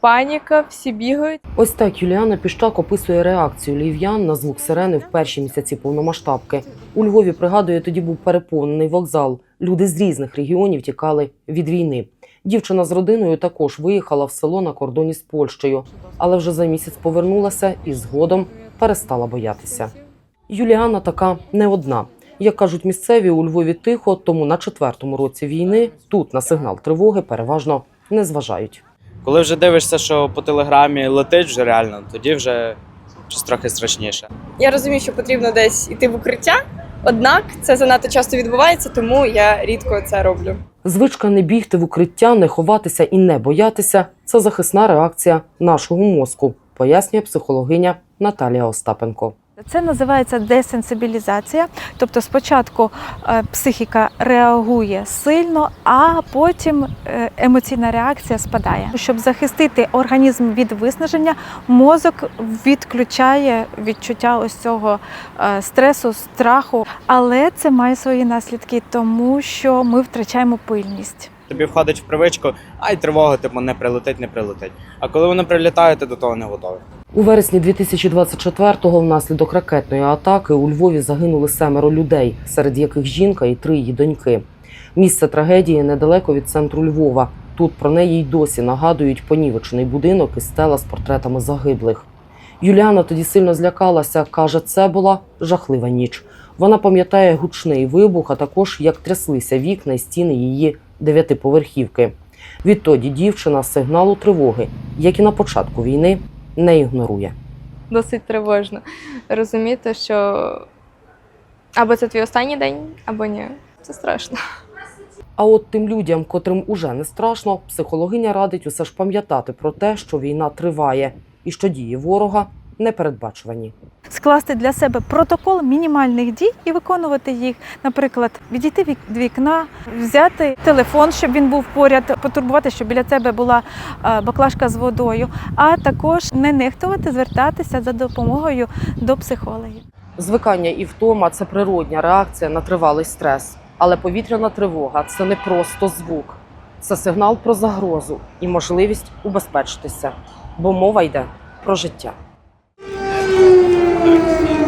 паніка, всі бігають. Ось так Юліана Піщак описує реакцію львів'ян на звук сирени в перші місяці повномасштабки. У Львові пригадує, тоді був переповнений вокзал. Люди з різних регіонів тікали від війни. Дівчина з родиною також виїхала в село на кордоні з Польщею, але вже за місяць повернулася і згодом перестала боятися. Юліана така не одна. Як кажуть місцеві, у Львові тихо, тому на четвертому році війни тут на сигнал тривоги переважно не зважають. Коли вже дивишся, що по телеграмі летить вже реально, тоді вже щось трохи страшніше. Я розумію, що потрібно десь йти в укриття, однак це занадто часто відбувається, тому я рідко це роблю. Звичка не бігти в укриття, не ховатися і не боятися це захисна реакція нашого мозку, пояснює психологиня Наталія Остапенко. Це називається десенсибілізація. Тобто спочатку е, психіка реагує сильно, а потім е, емоційна реакція спадає. Щоб захистити організм від виснаження, мозок відключає відчуття ось цього е, стресу, страху. Але це має свої наслідки, тому що ми втрачаємо пильність. Тобі входить в привичку, ай, тривога, типу, не прилетить, не прилетить. А коли воно прилітає, ти до того не готовий. У вересні 2024-го внаслідок ракетної атаки у Львові загинули семеро людей, серед яких жінка і три її доньки. Місце трагедії недалеко від центру Львова. Тут про неї й досі нагадують понівечений будинок і стела з портретами загиблих. Юліана тоді сильно злякалася. каже, це була жахлива ніч. Вона пам'ятає гучний вибух, а також як тряслися вікна і стіни її дев'ятиповерхівки. Відтоді дівчина сигналу тривоги, як і на початку війни, не ігнорує. Досить тривожно розуміти, що або це твій останній день, або ні. Це страшно. А от тим людям, котрим уже не страшно, психологиня радить усе ж пам'ятати про те, що війна триває і що дії ворога непередбачувані. скласти для себе протокол мінімальних дій і виконувати їх. Наприклад, відійти від вікна, взяти телефон, щоб він був поряд, потурбувати, щоб біля тебе була е, баклажка з водою, а також не нехтувати, звертатися за допомогою до психологів. Звикання і втома це природня реакція на тривалий стрес. Але повітряна тривога це не просто звук, це сигнал про загрозу і можливість убезпечитися, бо мова йде про життя. Thank you.